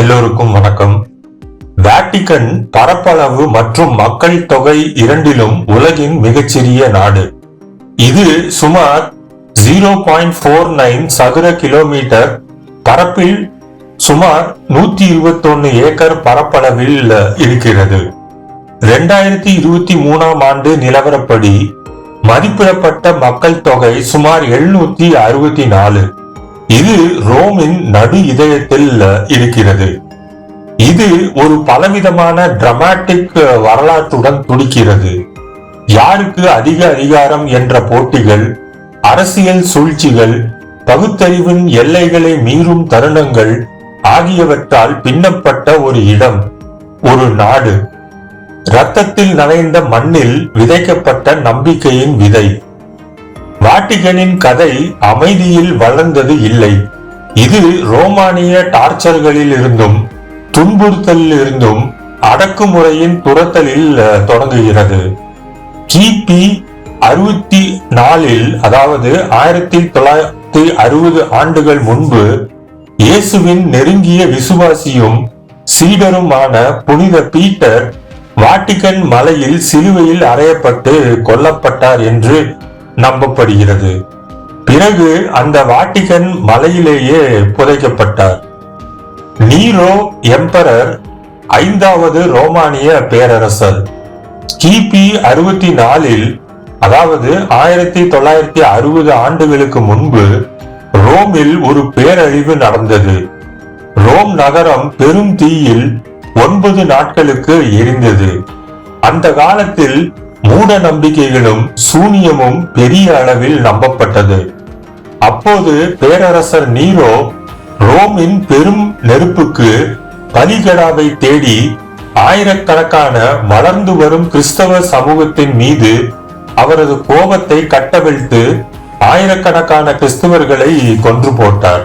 எல்லோருக்கும் வணக்கம். வேட்டிகன் பரப்பளவு மற்றும் மக்கள் தொகை இரண்டிலும் உலகின் மிகச்சிறிய நாடு. இது சுமார் ஜீரோ பாயிண்ட் ஃபோர் நைன் சதுர கிலோமீட்டர் பரப்பில் சுமார் நூத்தி இருபத்தொன்னு ஏக்கர் பரப்பளவில் இருக்கிறது. ரெண்டாயிரத்தி இருபத்தி மூணாம் ஆண்டு நிலவரப்படி மதிப்பிடப்பட்ட மக்கள் தொகை சுமார் எழுநூத்தி அறுபத்தி நாலு. இது ரோமின் நடு இதயத்தில் இருக்கிறது. இது ஒரு பலவிதமான டிராமாட்டிக் வரலாற்றுடன் துடிக்கிறது. யாருக்கு அதிக அதிகாரம் என்ற போட்டிகள் அரசியல் சூழ்ச்சிகள் பகுத்தறிவின் எல்லைகளை மீறும் தருணங்கள் ஆகியவற்றால் பின்னப்பட்ட ஒரு இடம் ஒரு நாடு. ரத்தத்தில் நனைந்த மண்ணில் விதைக்கப்பட்ட நம்பிக்கையின் விதை. வாட்டிகனின் கதை அமைதியில் வளர்ந்தது இல்லை. இது ரோமானிய டார்ச்சர்களில் இருந்தும் துன்புறுத்தலில் இருந்தும் அடக்குமுறையின் துரத்தலில் தொடங்குகிறது. கிபி அறுபத்தி நாலில் அதாவது ஆயிரத்தி தொள்ளாயிரத்தி அறுபது ஆண்டுகள் முன்பு இயேசுவின் நெருங்கிய விசுவாசியும் சீடருமான புனித பீட்டர் வாட்டிகன் மலையில் சிலுவையில் அறையப்பட்டு கொல்லப்பட்டார் என்று நம்பப்படுகிறது. பிறகு அந்த வாட்டிகன் மலையிலேயே புதைக்கப்பட்டார். நீரோ எம்பரர் ஐந்தாவது ரோமானிய பேரரசர். கிபி அறுபத்தி நாலில் அதாவது ஆயிரத்தி தொள்ளாயிரத்தி அறுபது ஆண்டுகளுக்கு முன்பு ரோமில் ஒரு பேரழிவு நடந்தது. ரோம் நகரம் பெரும் தீயில் ஒன்பது நாட்களுக்கு எரிந்தது. அந்த காலத்தில் மூட நம்பிக்கைகளும் சூனியமும் பெரிய அளவில் நம்பப்பட்டது. அப்போது பேரரசர் நீரோ ரோமின் பெரும் நெருப்புக்கு பலிகடாவை தேடி ஆயிரக்கணக்கான வளர்ந்து வரும் கிறிஸ்தவ சமூகத்தின் மீது அவரது கோபத்தை கட்டவிழ்த்து ஆயிரக்கணக்கான கிறிஸ்தவர்களை கொன்று போட்டார்.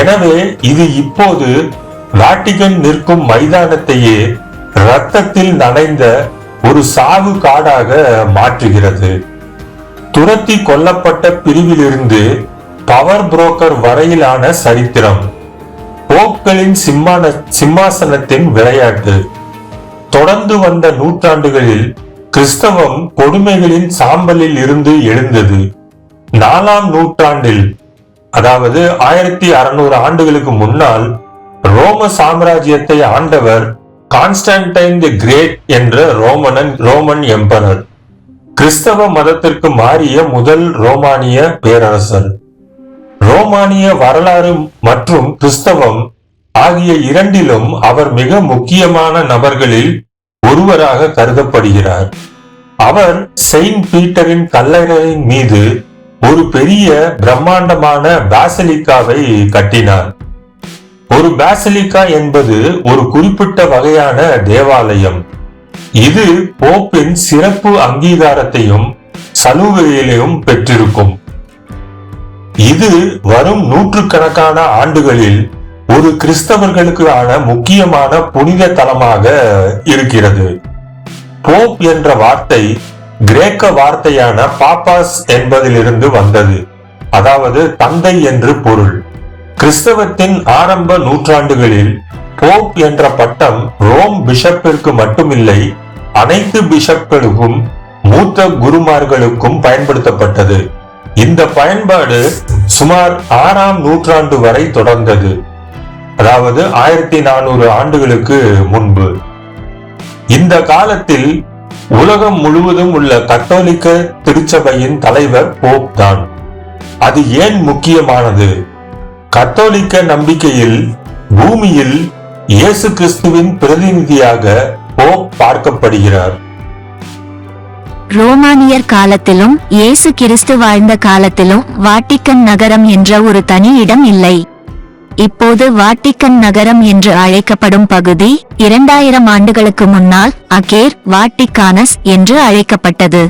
எனவே இது இப்போது வாட்டிகன் நிற்கும் மைதானத்தையே ரத்தத்தில் நனைந்த ஒரு சாவு காடாக மாற்றுகிறது. துரத்தி கொல்லப்பட்ட பிரிவிலிருந்து பவர் புரோக்கர் வரையிலான சரித்திரம். போப்களின் சிம்மான சிம்மாசனத்தின் விளையாட்டு. தொடர்ந்து வந்த நூற்றாண்டுகளில் கிறிஸ்தவம் கொடுமைகளின் சாம்பலில் இருந்து எழுந்தது. நாலாம் நூற்றாண்டில் அதாவது ஆயிரத்தி அறுநூறு ஆண்டுகளுக்கு முன்னால் ரோம சாம்ராஜ்யத்தை ஆண்டவர் கான்ஸ்டன்டைன் தி கிரேட் என்ற ரோமனன் ரோமன் எம்பரர் கிறிஸ்தவ மதத்திற்கு மாறிய முதல் ரோமானிய பேரரசர். ரோமானிய வரலாறு மற்றும் கிறிஸ்தவம் ஆகிய இரண்டிலும் அவர் மிக முக்கியமான நபர்களில் ஒருவராக கருதப்படுகிறார். அவர் செயின்ட் பீட்டரின் கல்லறையின் மீது ஒரு பெரிய பிரம்மாண்டமான பாசலிக்காவை கட்டினார். ஒரு பாசலிக்கா என்பது ஒரு குறிப்பிட்ட வகையான தேவாலயம். இது போப்பின் சிறப்பு அங்கீகாரத்தையும் சலுகையிலையும் பெற்றிருக்கும். இது வரும் நூற்றுக்கணக்கான ஆண்டுகளில் ஒரு கிறிஸ்தவர்களுக்கான முக்கியமான புனித தலமாக இருக்கிறது. போப் என்ற வார்த்தை கிரேக்க வார்த்தையான பாப்பாஸ் என்பதிலிருந்து வந்தது. அதாவது தந்தை என்று பொருள். கிறிஸ்தவத்தின் ஆரம்ப நூற்றாண்டுகளில் போப் என்ற பட்டம் ரோம் பிஷப்பிற்கு மட்டுமில்லை அனைத்து பிஷப்களுக்கும் மூத்த குருமார்களுக்கும் பயன்படுத்தப்பட்டது. இந்த பயன்பாடு சுமார் ஆறாம் நூற்றாண்டு வரை தொடர்ந்தது. அதாவது ஆயிரத்தி நானூறு ஆண்டுகளுக்கு முன்பு. இந்த காலத்தில் உலகம் முழுவதும் உள்ள கத்தோலிக்க திருச்சபையின் தலைவர் போப் தான். அது ஏன் முக்கியமானது? கத்தோலிக்க நம்பிக்கையில் பூமியில் இயேசு கிறிஸ்துவின் பிரதிநிதியாக போப் பார்க்கப்படுகிறார். ரோமானியர் காலத்திலும் இயேசு கிறிஸ்து வாழ்ந்த காலத்திலும் வாட்டிக்கன் நகரம் என்ற ஒரு தனி இடம் இல்லை. இப்போது வாட்டிக்கன் நகரம் என்று அழைக்கப்படும் பகுதி இரண்டாயிரம் ஆண்டுகளுக்கு முன்னால் அகேர் வாட்டிக்கானஸ் என்று அழைக்கப்பட்டது.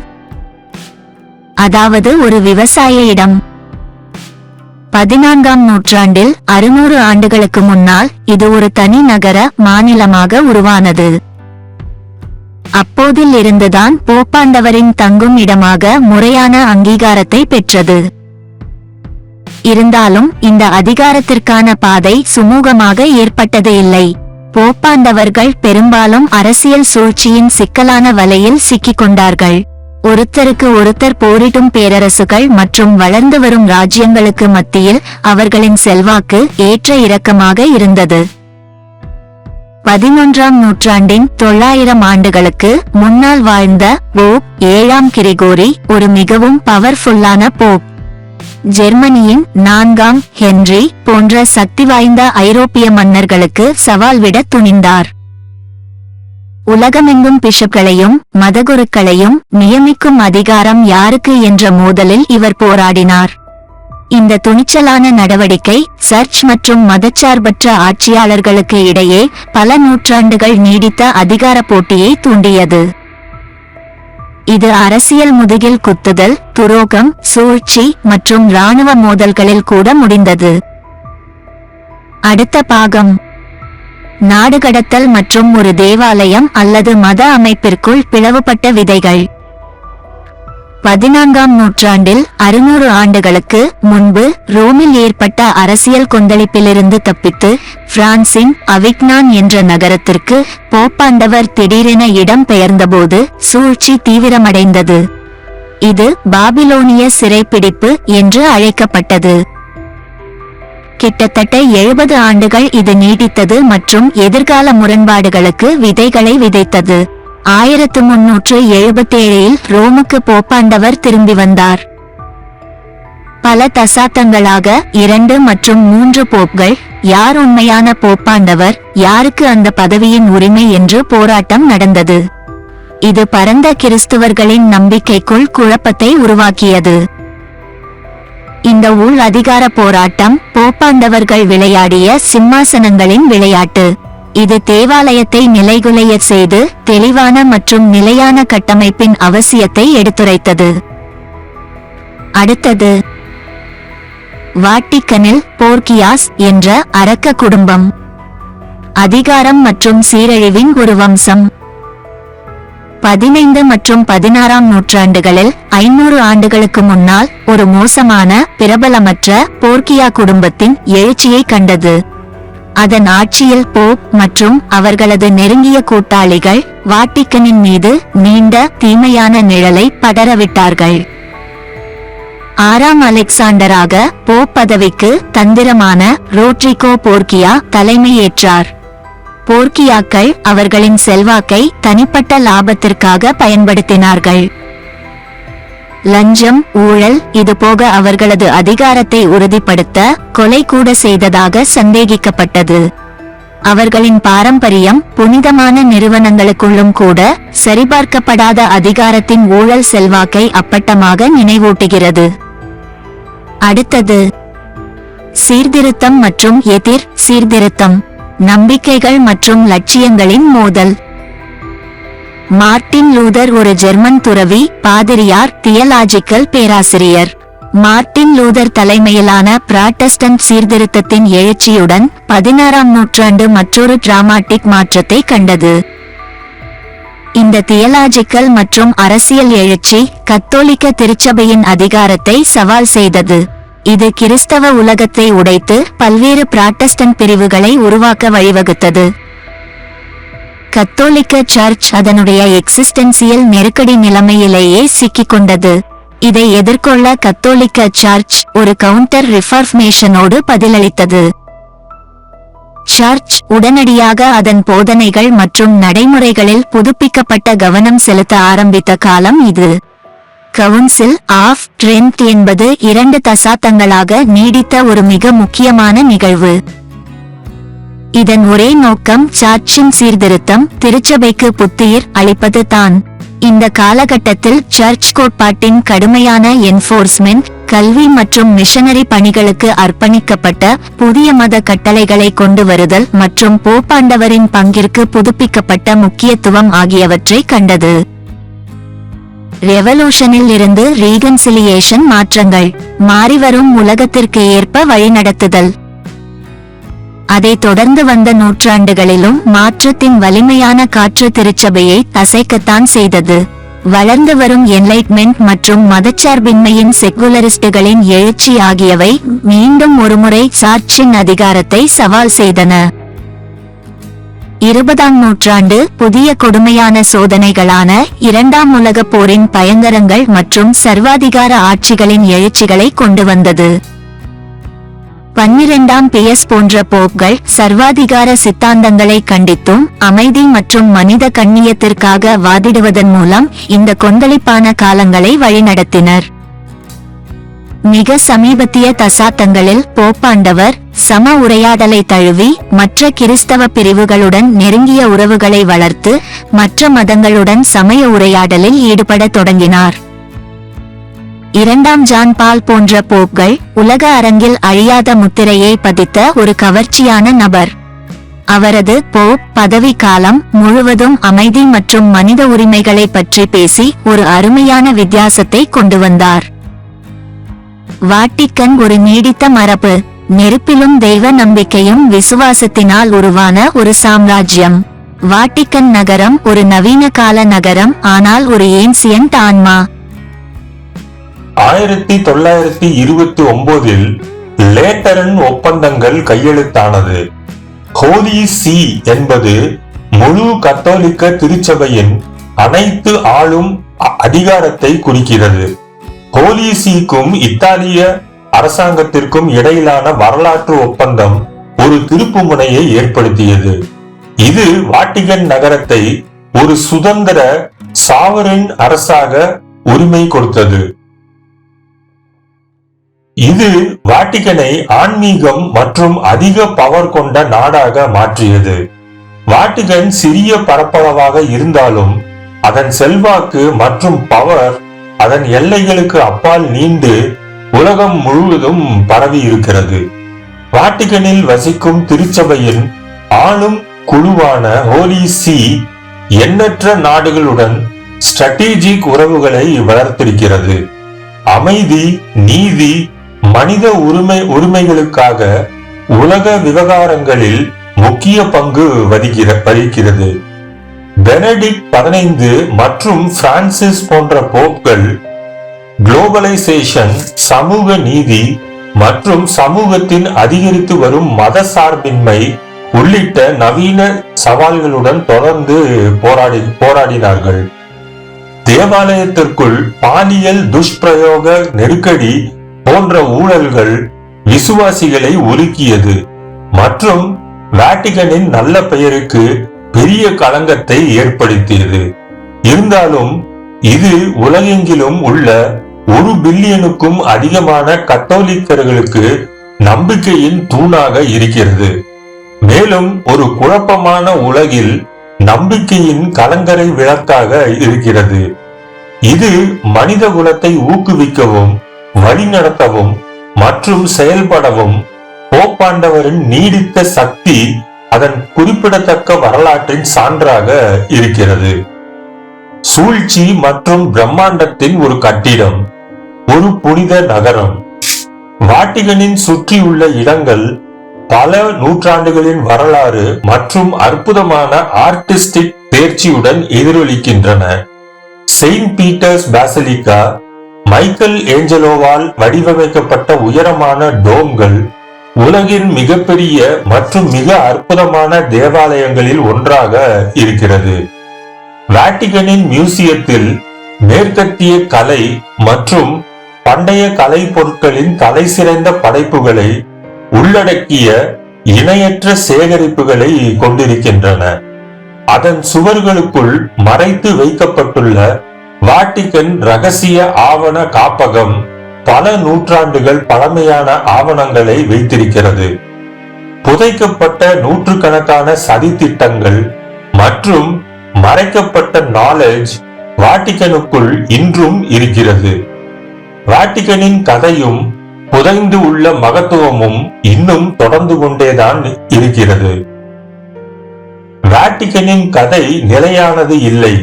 அதாவது ஒரு விவசாய இடம். பதினான்காம் நூற்றாண்டில் அறுநூறு ஆண்டுகளுக்கு முன்னால் இது ஒரு தனி நகர மாநிலமாக உருவானது. அப்போதில் இருந்துதான் போப்பாண்டவரின் தங்கும் இடமாக முறையான அங்கீகாரத்தை பெற்றது. இருந்தாலும் இந்த அதிகாரத்திற்கான பாதை சுமூகமாக ஏற்பட்டது இல்லை. போப்பாண்டவர்கள் பெரும்பாலும் அரசியல் சூழ்ச்சியின் சிக்கலான வலையில் சிக்கிக் கொண்டார்கள். ஒருத்தருக்கு ஒருத்தர் போரிடும் பேரரசுகள் மற்றும் வளர்ந்து வரும் ராஜ்யங்களுக்கு மத்தியில் அவர்களின் செல்வாக்கு ஏற்ற இறக்கமாக இருந்தது. பதினொன்றாம் நூற்றாண்டின் தொள்ளாயிரம் ஆண்டுகளுக்கு முன்னால் வாழ்ந்த போப் ஏழாம் கிரிகோரி ஒரு மிகவும் பவர்ஃபுல்லான போப். ஜெர்மனியின் நான்காம் ஹென்றி போன்ற சக்தி வாய்ந்த ஐரோப்பிய மன்னர்களுக்கு சவால் விட துணிந்தார். உலகமெங்கும் பிஷப்களையும் மதகுருக்களையும் நியமிக்கும் அதிகாரம் யாருக்கு என்ற மோதலில் இவர் போராடினார். இந்த துணிச்சலான நடவடிக்கை சர்ச் மற்றும் மதச்சார்பற்ற ஆட்சியாளர்களுக்கு இடையே பல நூற்றாண்டுகள் நீடித்த அதிகார போட்டியை தூண்டியது. இது அரசியல் முதுகில் குத்துதல் துரோகம் சூழ்ச்சி மற்றும் ராணுவ மோதல்களில் கூட முடிந்தது. அடுத்த பாகம். நாடு கடத்தல் மற்றும் ஒரு தேவாலயம் அல்லது மத அமைப்பிற்குள் பிளவுபட்ட விதைகள். பதினான்காம் நூற்றாண்டில் அறுநூறு ஆண்டுகளுக்கு முன்பு ரோமில் ஏற்பட்ட அரசியல் கொந்தளிப்பிலிருந்து தப்பித்து பிரான்சின் அவிக்னான் என்ற நகரத்திற்கு போப்பாண்டவர் திடீரென இடம் பெயர்ந்தபோது சூழ்ச்சி தீவிரமடைந்தது. இது பாபிலோனிய சிறைப்பிடிப்பு என்று அழைக்கப்பட்டது. கிட்டத்தட்ட எழுபது ஆண்டுகள் இது நீடித்தது மற்றும் எதிர்கால முரண்பாடுகளுக்கு விதைகளை விதைத்தது. ஆயிரத்து முன்னூற்று எழுபத்தேழில் ரோமுக்கு போப்பாண்டவர் திரும்பி வந்தார். பல தசாப்தங்களாக இரண்டு மற்றும் மூன்று போப்கள் யார் உண்மையான போப்பாண்டவர் யாருக்கு அந்த பதவியின் உரிமை என்று போராட்டம் நடந்தது. இது பரந்த கிறிஸ்துவர்களின் நம்பிக்கைக்குள் குழப்பத்தை உருவாக்கியது. இந்த உள் அதிகார போராட்டம் போப்பாண்டவர்கள் விளையாடிய சிம்மாசனங்களின் விளையாட்டு. இது தேவாலயத்தை நிலைகுலைய செய்து தெளிவான மற்றும் நிலையான கட்டமைப்பின் அவசியத்தை எடுத்துரைத்தது. அடுத்தது வாட்டிக்கனில் போர்கியாஸ் என்ற அரக்க குடும்பம். அதிகாரம் மற்றும் சீரழிவின் ஒரு வம்சம். பதினைந்து மற்றும் பதினாறாம் நூற்றாண்டுகளில் ஐநூறு ஆண்டுகளுக்கு முன்னால் ஒரு மோசமான பிரபலமற்ற போர்க்கியா குடும்பத்தின் எழுச்சியை கண்டது. அதன் ஆட்சியில் போப் மற்றும் அவர்களது நெருங்கிய கூட்டாளிகள் வாட்டிக்கனின் மீது நீண்ட தீமையான நிழலை படரவிட்டார்கள். ஆறாம் அலெக்சாண்டராக போப் பதவிக்கு தந்திரமான ரோட்ரிகோ போர்க்கியா தலைமையேற்றார். போர்க்கியாக்கள் அவர்களின் செல்வாக்கை தனிப்பட்ட லாபத்திற்காக பயன்படுத்தினார்கள். லஞ்சம் ஊழல் இதுபோக அவர்களது அதிகாரத்தை உறுதிப்படுத்த கொலை கூட செய்ததாக சந்தேகிக்கப்பட்டது. அவர்களின் பாரம்பரியம் புனிதமான நிறுவனங்களுக்குள்ளும் கூட சரிபார்க்கப்படாத அதிகாரத்தின் ஊழல் செல்வாக்கை அப்பட்டமாக நினைவூட்டுகிறது. அடுத்தது சீர்திருத்தம் மற்றும் எதிர் சீர்திருத்தம். நம்பிக்கைகள் மற்றும் லட்சியங்களின் மோதல். மார்ட்டின் லூதர் ஒரு ஜெர்மன் துறவி பாதிரியார் தியலாஜிக்கல் பேராசிரியர். மார்ட்டின் லூதர் தலைமையிலான பிராட்டஸ்டன்ட் சீர்திருத்தத்தின் எழுச்சியுடன் பதினாறாம் நூற்றாண்டு மற்றொரு டிராமாட்டிக் மாற்றத்தை கண்டது. இந்த தியலாஜிக்கல் மற்றும் அரசியல் எழுச்சி கத்தோலிக்க திருச்சபையின் அதிகாரத்தை சவால் செய்தது. இது கிறிஸ்தவ உலகத்தை உடைத்து பல்வேறு பிராட்டஸ்டன்ட் பிரிவுகளை உருவாக்க வழிவகுத்தது. கத்தோலிக்க சர்ச் அதனுடைய எக்ஸிஸ்டென்சியல் நெருக்கடி நிலைமையிலேயே சிக்கிக்கொண்டது இதை எதிர்கொள்ள கத்தோலிக்க சர்ச் ஒரு கவுண்டர் ரிஃபார்மேஷனோடு பதிலளித்தது. சர்ச் உடனடியாக அதன் போதனைகள் மற்றும் நடைமுறைகளில் புதுப்பிக்கப்பட்ட கவனம் செலுத்த ஆரம்பித்த காலம் இது. கவுன்சில் ஆஃப் ட்ரெண்ட் என்பது இரண்டு தசாப்தங்களாக நீடித்த ஒரு மிக முக்கியமான நிகழ்வு. இதன் ஒரே நோக்கம் சர்ச்சின் சீர்திருத்தம் திருச்சபைக்கு புத்துயிர் அளிப்பது தான். இந்த காலகட்டத்தில் சர்ச் கோட்பாட்டின் கடுமையான என்ஃபோர்ஸ்மெண்ட் கல்வி மற்றும் மிஷனரி பணிகளுக்கு அர்ப்பணிக்கப்பட்ட புதிய மத கட்டளைகளை கொண்டு வருதல் மற்றும் போப்பாண்டவரின் பங்கிற்கு புதுப்பிக்கப்பட்ட முக்கியத்துவம் ஆகியவற்றை கண்டது. ரெவல்யூஷனில் இருந்து ரீகன்சிலியேஷன் மாற்றங்கள் மாறிவரும் உலகத்திற்கு ஏற்ப வழிநடத்துதல். அதை தொடர்ந்து வந்த நூற்றாண்டுகளிலும் மாற்றத்தின் வலிமையான காற்று திருச்சபையை அசைக்கத்தான் செய்தது. வளர்ந்து வரும் என்லைட்மெண்ட் மற்றும் மதச்சார்பின்மையின் செக்குலரிஸ்டுகளின் எழுச்சி ஆகியவை மீண்டும் ஒருமுறை சார்ச்சின் அதிகாரத்தை சவால் செய்தன. இருபதாம் நூற்றாண்டு புதிய கொடுமையான சோதனைகளான இரண்டாம் உலகப் போரின் பயங்கரங்கள் மற்றும் சர்வாதிகார ஆட்சிகளின் எழுச்சிகளை கொண்டு வந்தது. பன்னிரெண்டாம் பியஸ் போன்ற போப்கள் சர்வாதிகார சித்தாந்தங்களை கண்டித்தும் அமைதி மற்றும் மனித கண்ணியத்திற்காக வாதிடுவதன் மூலம் இந்த கொந்தளிப்பான காலங்களை வழிநடத்தினர். மிக சமீபத்திய தசாப்தங்களில் போப்பாண்டவர் சம உரையாடலை தழுவி மற்ற கிறிஸ்தவ பிரிவுகளுடன் நெருங்கிய உறவுகளை வளர்த்து மற்ற மதங்களுடன் சமய உரையாடலில் ஈடுபடத் தொடங்கினார். இரண்டாம் ஜான் பால் போன்ற போப்கள் உலக அரங்கில் அழியாத முத்திரையை பதித்த ஒரு கவர்ச்சியான நபர். அவரது போப் பதவி காலம் முழுவதும் அமைதி மற்றும் மனித உரிமைகளை பற்றி பேசி ஒரு அருமையான வித்தியாசத்தை கொண்டு வந்தார். வாட்டிக்கன் ஒரு நீடித்த மரபு. நெருப்பிலும் தெய்வ நம்பிக்கையும் விசுவாசத்தினால் உருவான ஒரு சாம்ராஜ்யம். வாட்டிக்கன் நகரம் ஒரு நவீன கால நகரம் ஆனால் ஒரு ஏன்சியன்ட் ஆன்மா. ஆயிரத்தி தொள்ளாயிரத்தி இருபத்தி ஒன்பதில் லேட்டரன் ஒப்பந்தங்கள் கையெழுத்தானது. ஹோலி சி என்பது முழு கத்தோலிக்க திருச்சபையின் அனைத்து ஆளும் அ- அதிகாரத்தை குறிக்கிறது. ஹோலி இத்தாலிய அரசாங்கத்திற்கும் இடையிலான வரலாற்று ஒப்பந்தம் ஒரு திருப்புமுனையை ஏற்படுத்தியது. இது வாட்டிகன் நகரத்தை ஒரு சுதந்திர சாவரின் அரசாக உரிமை கொடுத்தது. இது வாட்டிகனை ஆன்மீகம் மற்றும் அதிக பவர் கொண்ட நாடாக மாற்றியது. வாட்டிகன் சிறிய பரப்பளவாக இருந்தாலும் அதன் செல்வாக்கு மற்றும் பவர் அதன் எல்லைகளுக்கு அப்பால் நீண்டு உலகம் முழுவதும் பரவி இருக்கிறது. வாட்டிகனில் வசிக்கும் திருச்சபையின் ஆளும் குழுவான ஹோலி சி எண்ணற்ற நாடுகளுடன் ஸ்ட்ராட்டஜிக் உறவுகளை வளர்த்திருக்கிறது. அமைதி நீதி மனித உரிமை உரிமைகளுக்காக உலக விவகாரங்களில் முக்கிய பங்கு வகிக்கிற வகிக்கிறது. பெனடிக் பதினைந்து மற்றும் பிரான்சிஸ் போன்ற போப்கள் குளோபலைசேஷன் சமூக நீதி மற்றும் சமூகத்தின் அதிகரித்து வரும் மத சார்பின்மை உள்ளிட்ட நவீன சவால்களுடன் தொடர்ந்து போராடி போராடினார்கள். தேவாலயத்திற்குள் பாலியல் துஷ்பிரயோக நெருக்கடி போன்ற ஊழல்கள் விசுவாசிகளை உலுக்கியது மற்றும் வேட்டிகனின் நல்ல பெயருக்கு பெரிய களங்கத்தை ஏற்படுத்தியது. இருந்தாலும் இது உலகெங்கிலும் உள்ள ஒரு பில்லியனுக்கும் அதிகமான கத்தோலிக்கர்களுக்கு நம்பிக்கையின் தூணாக இருக்கிறது. மேலும் ஒரு குழப்பமான உலகில் நம்பிக்கையின் கலங்கரை விளக்காக இருக்கிறது. இது மனித குலத்தை ஊக்குவிக்கவும் வழிநடத்தவும் மற்றும் செயல்படவும் போப்பாண்டவரின் நீடித்த சக்தி அதன் குறிப்பிடத்தக்க வரலாற்றின் சான்றாக இருக்கிறது. சூழ்ச்சி மற்றும் பிரம்மாண்டத்தின் ஒரு கட்டிடம் ஒரு புனித நகரம். வாட்டிகனின் சுற்றியுள்ள இடங்கள் பல நூற்றாண்டுகளின் வரலாறு மற்றும் அற்புதமான ஆர்டிஸ்டிக் தேர்ச்சியுடன் எதிரொலிக்கின்றன. செயின்ட் பீட்டர்ஸ் பாசிலிகா மைக்கேல் ஏஞ்சலோவால் வடிவமைக்கப்பட்ட உயரமான டோம்கள் உலகின் மிகப்பெரிய மற்றும் மிக அற்புதமான தேவாலயங்களில் ஒன்றாக இருக்கிறது. வாட்டிகனின் மியூசியத்தில் மேற்கத்திய கலை மற்றும் பண்டைய கலை பொருட்களின் தலைசிறந்த படைப்புகளை உள்ளடக்கிய இணையற்ற சேகரிப்புகளை கொண்டிருக்கின்றன. அதன் சுவர்களுக்குள் மறைத்து வைக்கப்பட்டுள்ள வாட்டிகன் ரகசிய ஆவண காப்பகம் பல நூற்றாண்டுகள் பழமையான ஆவணங்களை வைத்திருக்கிறது. புதைக்கப்பட்ட நூற்றுக்கணக்கான சதித்திட்டங்கள் மற்றும் மறைக்கப்பட்ட நாலேஜ் வாட்டிகனுக்குள் இன்றும் இருக்கிறது. வாட்டிகனின் கதையும் புதைந்து உள்ள மகத்துவமும் இன்னும் தொடர்ந்து கொண்டேதான் இருக்கிறது. வாட்டிகனின் கதை நிலையானது இல்லை.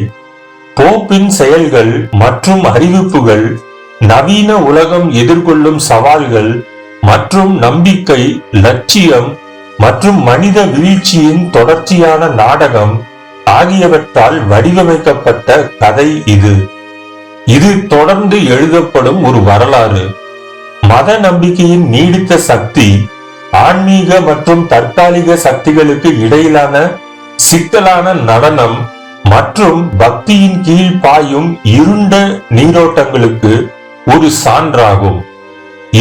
போப்பின் செயல்கள் மற்றும் அறிவிப்புகள் நவீன உலகம் எதிர்கொள்ளும் சவால்கள் மற்றும் நம்பிக்கை லட்சியம் மற்றும் மனித வீழ்ச்சியின் தொடர்ச்சியான நாடகம் ஆகியவற்றால் வடிவமைக்கப்பட்ட கதை இது. இது தொடர்ந்து எழுதப்படும் ஒரு வரலாறு. மத நம்பிக்கையின் நீடித்த சக்தி ஆன்மீக மற்றும் தற்காலிக சக்திகளுக்கு இடையிலான சிக்கலான நடனம் மற்றும் பக்தியின் கீழ் பாயும் இருண்ட நீரோட்டங்களுக்கு ஒரு சான்றாகும்.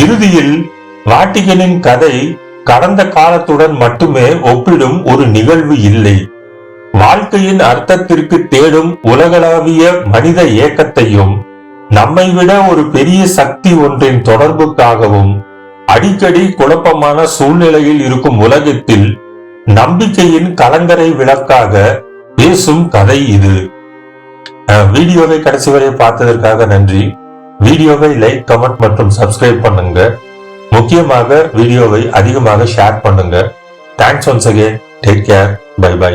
இறுதியில் வாட்டிகனின் கதை கடந்த காலத்துடன் மட்டுமே ஒப்பிடும் ஒரு நிகழ்வு இல்லை. வாழ்க்கையின் அர்த்தத்திற்கு தேடும் உலகளாவிய மனித ஏக்கத்தையும் நம்மை விட ஒரு பெரிய சக்தி ஒன்றின் தொடர்புக்காகவும் அடிக்கடி குழப்பமான சூழ்நிலையில் இருக்கும் உலகத்தில் நம்பிக்கையின் கலங்கரை விளக்காக பேசும் கதை இது. வீடியோவை கடைசி வரை பார்த்ததற்காக நன்றி. வீடியோவை லைக் கமெண்ட் மற்றும் சப்ஸ்கிரைப் பண்ணுங்க. முக்கியமாக வீடியோவை அதிகமாக ஷேர் பண்ணுங்க. Thanks once again take care bye bye